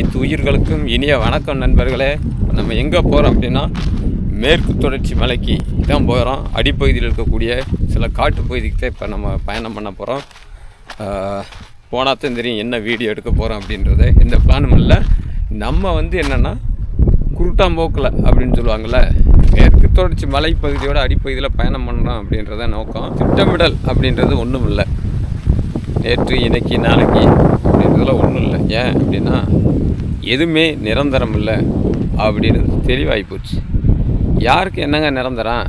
அனைத்து உயிர்களுக்கும் இனிய வணக்கம் நண்பர்களே. நம்ம எங்கே போகிறோம் அப்படின்னா மேற்கு தொடர்ச்சி மலைக்கு தான் போகிறோம் அடிப்பகுதியில் இருக்கக்கூடிய சில காட்டு பகுதிக்கு தான் இப்போ நம்ம பயணம் பண்ண போகிறோம் போனால் தான் தெரியும் என்ன வீடியோ எடுக்க போகிறோம் அப்படின்றது. எந்த பிளானும் இல்லை. நம்ம வந்து என்னென்னா குருட்டாம்போக்கில் அப்படின்னு சொல்லுவாங்கள்ல மேற்கு தொடர்ச்சி மலைப்பகுதியோட அடிப்பகுதியில் பயணம் பண்ணுறோம் அப்படின்றத நோக்கம். திட்டமிடல் அப்படின்றது ஒன்றும் இல்லை. நேற்று இன்னைக்கு நாளைக்கு அப்படின்றதுலாம் ஒன்றும் இல்லை. ஏன் அப்படின்னா எதுவுமே நிரந்தரம் இல்லை அப்படின்னு தெளிவாகி போச்சு. யாருக்கு என்னங்க நிரந்தரம்?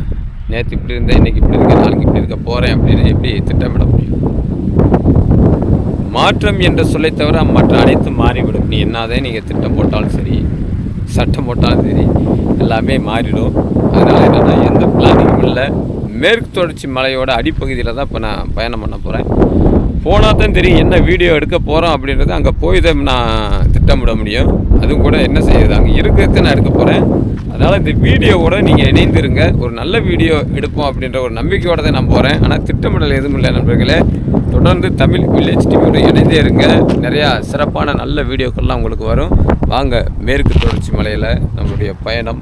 நேற்று இப்படி இருந்தேன் இன்றைக்கி இப்படி இருக்க நாளைக்கு இப்படி இருக்க போகிறேன் அப்படின்னு எப்படி திட்டமிட முடியும்? மாற்றம் என்ற சொல்லை தவிர மற்ற அனைத்தும் மாறிவிடும். நீ என்னதே நீங்கள் திட்டம் போட்டாலும் சரி சட்டம் போட்டாலும் சரி எல்லாமே மாறிடும். அதனால் என்னென்னா எந்த பிளானிங்கும் இல்லை. மேற்கு தொடர்ச்சி மலையோட அடிப்பகுதியில் தான் இப்போ நான் பயணம் பண்ண போகிறேன் போனால் தான் தெரியும் என்ன வீடியோ எடுக்க போகிறோம் அப்படின்றது. அங்கே போய் தான் நான் திட்டமிட முடியும். அதுவும் கூட என்ன செய்யுது அங்கே இருக்கிறது நான் எடுக்க போகிறேன் அதனால் இந்த வீடியோவோட நீங்கள் இணைந்திருங்க. ஒரு நல்ல வீடியோ எடுப்போம் அப்படின்ற ஒரு நம்பிக்கையோட தான் நான் போகிறேன் ஆனால் திட்டமிடல் எதுவும் இல்லை நண்பர்களே. தொடர்ந்து தமிழ் வில்லேஜ் டிவியோட இணைந்தே இருங்க. நிறையா சிறப்பான நல்ல வீடியோக்கள்லாம் உங்களுக்கு வரும். வாங்க மேற்கு தொடர்ச்சி மலையில் நம்மளுடைய பயணம்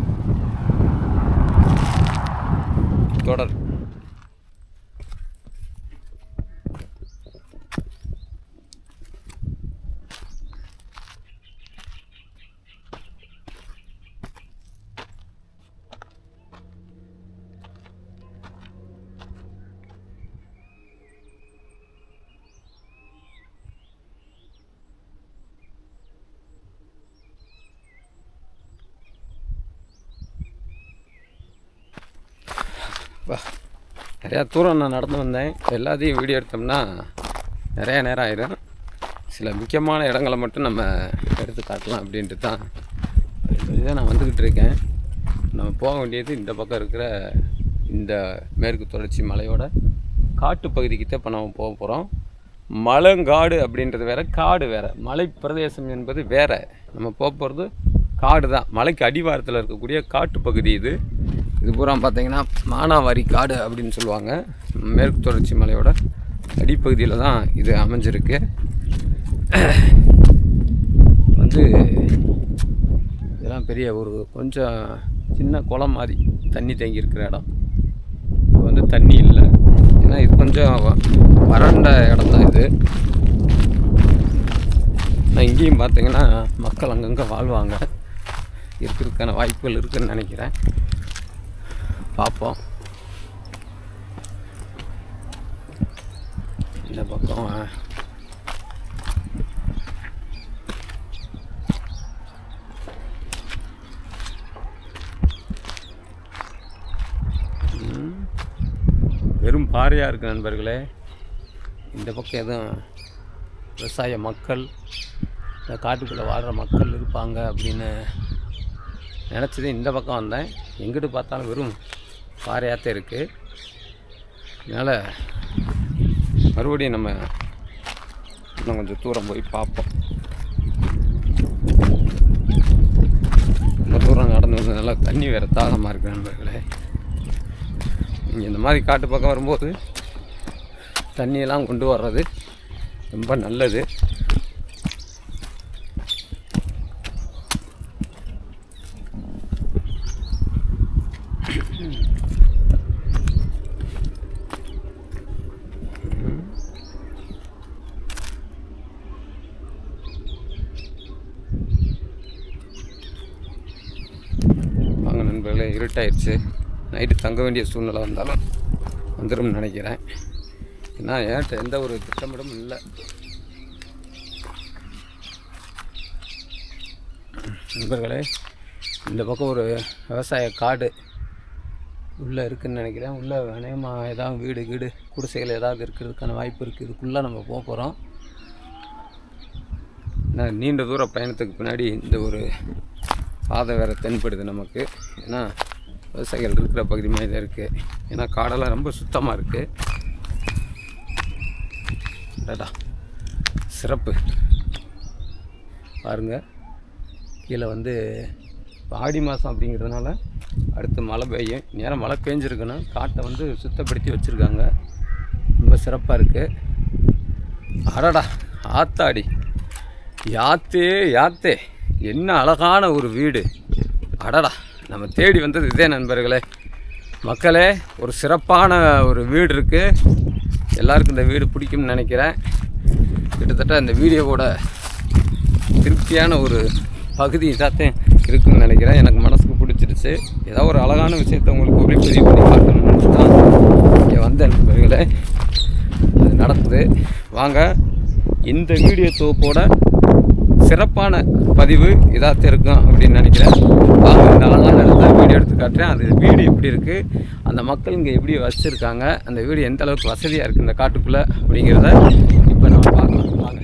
தொடர் அப்பா, நிறையா தூரம் நான் நடந்து வந்தேன். எல்லாத்தையும் வீடியோ எடுத்தோம்னா நிறையா நேரம் ஆயிடும் சில முக்கியமான இடங்களை மட்டும் நம்ம எடுத்து காட்டலாம் அப்படின்ட்டு தான் இதுதான் நான் வந்துக்கிட்டு இருக்கேன். நம்ம போக வேண்டியது இந்த பக்கம் இருக்கிற இந்த மேற்கு தொடர்ச்சி மலையோட காட்டு பகுதிக்கு இப்போ நம்ம போக போகிறோம் மலங்காடு அப்படின்றது வேறு காடு வேறு. மலை பிரதேசம் என்பது வேறு. நம்ம போக போகிறது காடு தான். மலைக்கு அடிவாரத்தில் இருக்கக்கூடிய காட்டு பகுதி இது. இது பூரா பார்த்தீங்கன்னா மானாவாரி காடு அப்படின்னு சொல்லுவாங்க. மேற்கு தொடர்ச்சி மலையோட அடிப்பகுதியில் தான் இது அமைஞ்சிருக்கு. வந்து இதெல்லாம் பெரிய ஒரு கொஞ்சம் சின்ன குளம் மாதிரி தண்ணி தேங்கி இருக்கிற இடம். இப்போ வந்து தண்ணி இல்லை. ஏன்னா இது கொஞ்சம் வ- வறண்ட இடம் தான் இது. ஆனால் இங்கேயும் பார்த்தீங்கன்னா மக்கள் அங்கங்கே வாழ்வாங்க. இருக்கிறதுக்கான வாய்ப்புகள் இருக்குதுன்னு நினைக்கிறேன். பார்ப்போம். இந்த பக்கம் வெறும் பாறையாக இருக்குது நண்பர்களே. இந்த பக்கம் எதுவும் விவசாய மக்கள் இந்த காட்டுக்குள்ளே வாழ்கிற மக்கள் இருப்பாங்க அப்படின்னு நினச்சது இந்த பக்கம் வந்தேன். எங்கிட்டு பார்த்தாலும் வெறும் பாறையாகத்தான் இருக்குது அதனால் மறுபடியும் நம்ம இன்னும் கொஞ்சம் தூரம் போய் பார்ப்போம். ரொம்ப தூரம் நடந்து வந்ததுனால தண்ணி வேறு தாகமாக இருக்குது நண்பர்களே. நீங்கள் இந்த மாதிரி காட்டு பக்கம் வரும்போது தண்ணியெல்லாம் கொண்டு வர்றது ரொம்ப நல்லது வாங்க நண்பர்களே நைட்டு தங்க வேண்டிய சூழ்நிலை வந்தாலும் வந்துடும் நினைக்கிறேன். ஏன்னா ஏன்ட்ட எந்த ஒரு திட்டமிடும் இல்லை. நண்பர்களே இந்த பக்கம் ஒரு விவசாய காடு உள்ளே இருக்குன்னு நினைக்கிறேன். உள்ளே அநேகமாக ஏதாவது வீடு கீடு குடிசைகள் ஏதாவது இருக்கிறதுக்கான வாய்ப்பு இருக்குது இதுக்குள்ளே நம்ம போக போகிறோம். நீண்ட தூர பயணத்துக்கு பின்னாடி இந்த ஒரு பாதை வேறு தென்படுது நமக்கு. ஏன்னா விவசாயிகள் இருக்கிற பகுதி மாதிரி தான் இருக்குது ஏன்னா காடெல்லாம் ரொம்ப சுத்தமாக இருக்குது அடடா சிறப்பு. பாருங்க கீழே வந்து ஆடி மாதம் அப்படிங்கிறதுனால அடுத்து மழை பெய்யும். நேரம் மழை பெஞ்சிருக்குன்னா காட்டை வந்து சுத்தப்படுத்தி வச்சுருக்காங்க. ரொம்ப சிறப்பாக இருக்குது அடடா ஆத்தாடி. யாத்தே யாத்தே. என்ன அழகான ஒரு வீடு. அடடா. நம்ம தேடி வந்தது இதே நண்பர்களே. மக்களே ஒரு சிறப்பான ஒரு வீடு இருக்குது எல்லாருக்கும் இந்த வீடு பிடிக்கும்னு நினைக்கிறேன். கிட்டத்தட்ட இந்த வீடியோவோட திருப்தியான ஒரு பகுதி இதாத்தான் இருக்குன்னு நினைக்கிறேன். எனக்கு மனசுக்கு பிடிச்சிருச்சு. ஏதோ ஒரு அழகான விஷயத்தை உங்களுக்கு ஒளிப்பதிவு பண்ணி பார்க்கணும்னு தான் இங்கே வந்த நண்பர்களே. அது நடக்குது வாங்க இந்த வீடியோ தொகுப்போட சிறப்பான பதிவு இதாக இருக்கும் அப்படின்னு நினைக்கிறேன். வாங்க இந்த அழகான வீடியோ எடுத்து காட்டுறேன். அது வீடு எப்படி இருக்குது அந்த மக்கள் இங்கே எப்படி வச்சுருக்காங்க அந்த வீடு எந்த அளவுக்கு வசதியாக இருக்குது இந்த காட்டுக்குள்ளே அப்படிங்கிறத இப்போ நம்ம பார்க்கலாம். வாங்க.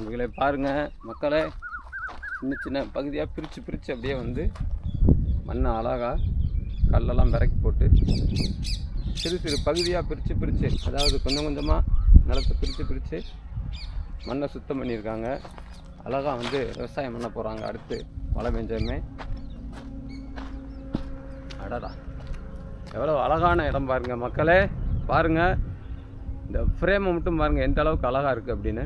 உங்களை பாருங்கள் மக்களை சின்ன சின்ன பகுதியாக பிரித்து பிரித்து அப்படியே வந்து மண்ணை அழகா கல்லெல்லாம் விறக்கி போட்டு சிறு சிறு பகுதியாக பிரித்து பிரித்து அதாவது கொஞ்சம் கொஞ்சமாக நிலத்தை பிரித்து பிரித்து மண்ணை சுத்தம் பண்ணியிருக்காங்க. அழகாக வந்து விவசாயம் பண்ண போகிறாங்க அடுத்து மழை பெஞ்சதுமே அடடா. எவ்வளோ அழகான இடம் பாருங்கள் மக்களே. பாருங்கள் இந்த ஃப்ரேமை மட்டும் பாருங்கள் எந்த அளவுக்கு அழகாக இருக்குது அப்படின்னு.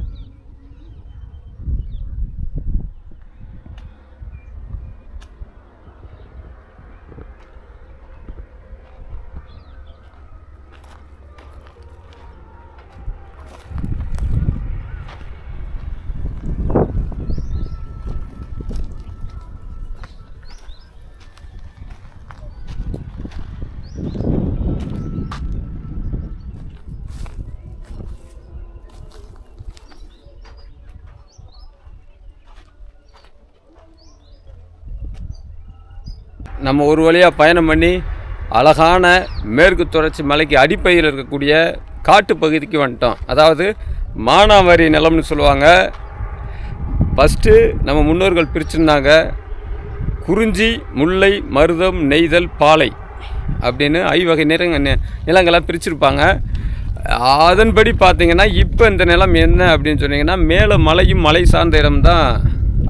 நம்ம ஒரு வழியாக பயணம் பண்ணி அழகான மேற்கு தொடர்ச்சி மலைக்கு அடிப்பகுதியில் இருக்கக்கூடிய காட்டு பகுதிக்கு வந்துட்டோம். அதாவது மானாவாரி நிலம்னு சொல்லுவாங்க. ஃபஸ்ட்டு நம்ம முன்னோர்கள் பிரிச்சுருந்தாங்க. குறிஞ்சி முல்லை மருதம் நெய்தல் பாலை அப்படின்னு ஐவகை நிறங்க நிலங்களாக நிலங்களை பிரிச்சிருப்பாங்க. அதன்படி பார்த்திங்கன்னா இப்போ இந்த நிலம் என்ன அப்படின்னு சொன்னிங்கன்னா மேலே மலையும் மலை சார்ந்த இடம் தான்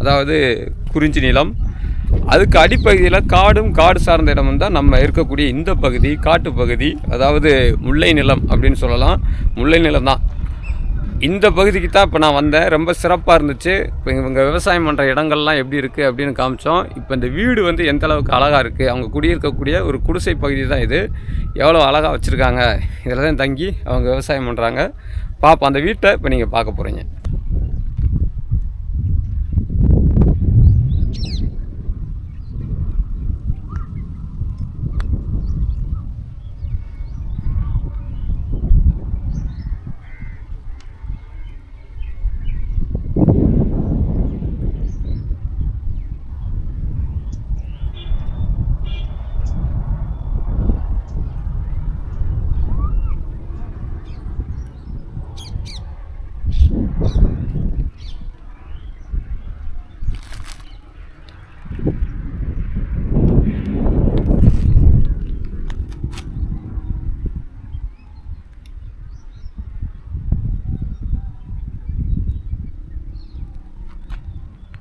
அதாவது குறிஞ்சி நிலம். அதுக்கு அடிப்பகுதியில் காடும் காடு சார்ந்த இடமும் தான் நம்ம இருக்கக்கூடிய இந்த பகுதி காட்டு பகுதி அதாவது முல்லை நிலம் அப்படின்னு சொல்லலாம். முல்லை நிலம் தான். இந்த பகுதிக்கு தான் இப்போ நான் வந்தேன். ரொம்ப சிறப்பாக இருந்துச்சு. இப்போ இவங்க விவசாயம் பண்ணுற இடங்கள்லாம் எப்படி இருக்குது அப்படின்னு காமிச்சோம். இப்போ இந்த வீடு வந்து எந்த அளவுக்கு அழகாக இருக்குது அவங்க குடியிருக்கக்கூடிய ஒரு குடிசை பகுதி தான் இது. எவ்வளோ அழகாக வச்சுருக்காங்க? இதில் தான் தங்கி அவங்க விவசாயம் பண்ணுறாங்க பார்ப்போம் அந்த வீட்டை இப்போ நீங்கள் பார்க்க போகிறீங்க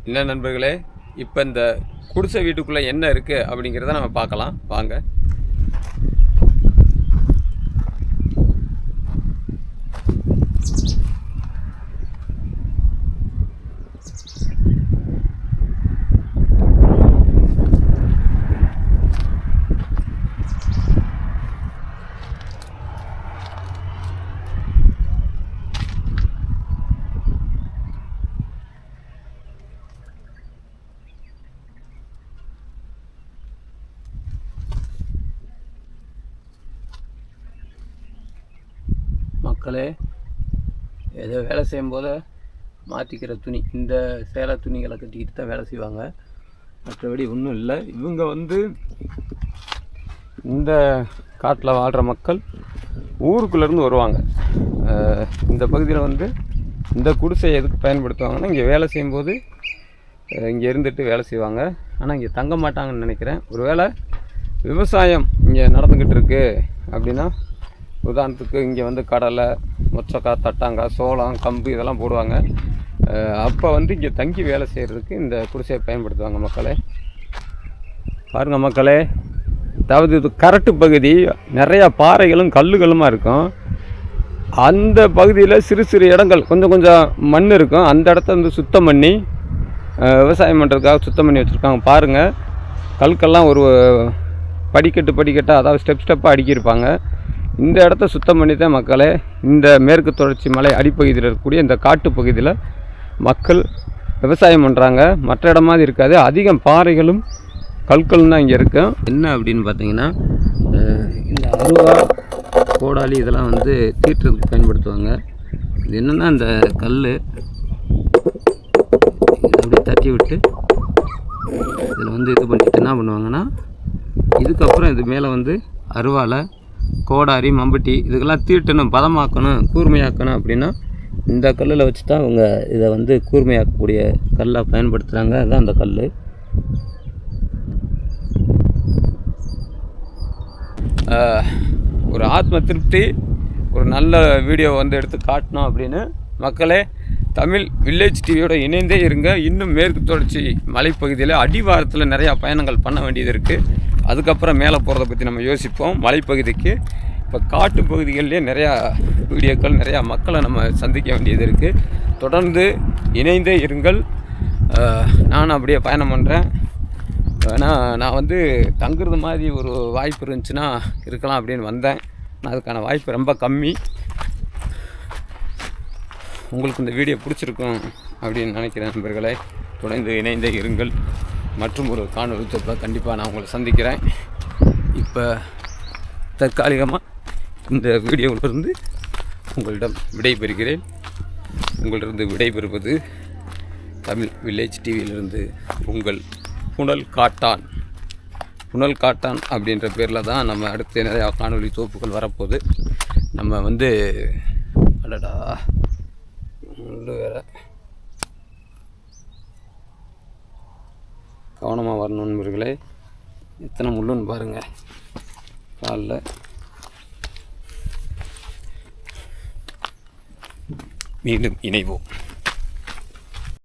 என்ன நண்பர்களே இப்போ இந்த குடிசை வீட்டுக்குள்ளே என்ன இருக்குது அப்படிங்கிறத நம்ம பார்க்கலாம். வாங்க. மக்களே ஏதோ வேலை செய்யும்போது மாற்றிக்கிற துணி. இந்த சேலை துணிகளை கட்டிக்கிட்டு தான் வேலை செய்வாங்க. மற்றபடி ஒன்றும் இல்லை. இவங்க வந்து இந்த காட்டில் வாழ்கிற மக்கள் ஊருக்குள்ளேருந்து வருவாங்க. இந்த பகுதியில் வந்து இந்த குடிசை எதுக்கு பயன்படுத்துவாங்கன்னா இங்கே வேலை செய்யும்போது இங்கே இருந்துட்டு வேலை செய்வாங்க. ஆனால் இங்கே தங்க மாட்டாங்கன்னு நினைக்கிறேன். ஒருவேளை விவசாயம் இங்கே நடந்துக்கிட்டு இருக்குது அப்படின்னா உதாரணத்துக்கு இங்கே வந்து கடலை முச்சக்காய் தட்டாங்காய் சோளம் கம்பு இதெல்லாம் போடுவாங்க. அப்போ வந்து இங்கே தங்கி வேலை செய்கிறதுக்கு இந்த குடிசையை பயன்படுத்துவாங்க மக்களே. பாருங்கள் மக்களே அதாவது இது கரட்டு பகுதி நிறையா பாறைகளும் கல்லுகளுமாக இருக்கும். அந்த பகுதியில் சிறு சிறு இடங்கள் கொஞ்சம் கொஞ்சம் மண் இருக்கும். அந்த இடத்த வந்து சுத்தம் பண்ணி விவசாயம் பண்ணுறதுக்காக சுத்தம் பண்ணி வச்சுருக்காங்க. பாருங்கள் கல்கெல்லாம் ஒரு படிக்கட்டு படிக்கட்டாக அதாவது ஸ்டெப் ஸ்டெப்பாக அடுக்கியிருப்பாங்க. இந்த இடத்த சுத்தம் பண்ணி தான் மக்களே இந்த மேற்கு தொடர்ச்சி மலை அடிப்பகுதியில் இருக்கக்கூடிய இந்த காட்டு பகுதியில் மக்கள் விவசாயம் பண்ணுறாங்க மற்ற இடம் இருக்காது. அதிகம் பாறைகளும் கற்களும் தான் இங்கே இருக்கும் என்ன அப்படின்னு பார்த்தீங்கன்னா இந்த அருவா கோடாலி இதெல்லாம் வந்து தீட்டுறதுக்கு பயன்படுத்துவாங்க. இது என்னென்னா இந்த கல் அப்படியே தட்டி விட்டு இதில் வந்து இது பண்ணிட்டு என்ன பண்ணுவாங்கன்னா இதுக்கப்புறம் இது மேலே வந்து அருவாலை கோடாரி மம்பட்டி இதுக்கெல்லாம் தீட்டணும் பதமாக்கணும் கூர்மையாக்கணும் அப்படின்னா இந்த கல்லில் வச்சு தான் அவங்க இதை வந்து கூர்மையாக்கக்கூடிய கல்லாக பயன்படுத்துகிறாங்க அதுதான் அந்த கல். ஒரு ஆத்ம திருப்தி ஒரு நல்ல வீடியோ வந்து எடுத்து காட்டணும் அப்படின்னு. மக்களே தமிழ் வில்லேஜ் டிவியோட இணைந்தே இருங்க. இன்னும் மேற்கு தொடர்ச்சி மலைப்பகுதியில் அடிவாரத்தில் நிறையா பயணங்கள் பண்ண வேண்டியது இருக்குது அதுக்கப்புறம் மேலே போகிறத பற்றி நம்ம யோசிப்போம். மலைப்பகுதிக்கு இப்போ காட்டு பகுதிகளிலே நிறையா வீடியோக்கள் நிறையா மக்களை நம்ம சந்திக்க வேண்டியது இருக்குது தொடர்ந்து இணைந்தே இருங்கள். நான் நானும் அப்படியே பயணம் பண்ணுறேன் ஏன்னா நான் வந்து தங்குறது மாதிரி ஒரு வாய்ப்பு இருந்துச்சுன்னா இருக்கலாம் அப்படின்னு வந்தேன். ஆனால் அதுக்கான வாய்ப்பு ரொம்ப கம்மி. உங்களுக்கு இந்த வீடியோ பிடிச்சிருக்கும் அப்படின்னு நினைக்கிறேன் நண்பர்களை. தொடர்ந்து இணைந்தே இருங்கள். மற்றும் ஒரு காணொலி தொப்பில் கண்டிப்பாக நான் உங்களை சந்திக்கிறேன். இப்போ தற்காலிகமாக இந்த வீடியோவிலிருந்து உங்களிடம் விடைபெறுகிறேன். உங்களிடம் விடைபெறுவது தமிழ் வில்லேஜ் டிவியிலிருந்து உங்கள் புனல் காட்டான். புனல் காட்டான் அப்படின்ற பேரில் தான் நம்ம அடுத்து நிறையா காணொலி தொகுப்புகள் வரப்போகுது. நம்ம வந்து அடடா வேறு. கவனமாக வரணும் நண்பர்களே. எத்தனை முள்ளுன்னு பாருங்கள் காலில். மீண்டும் இணைவோம்.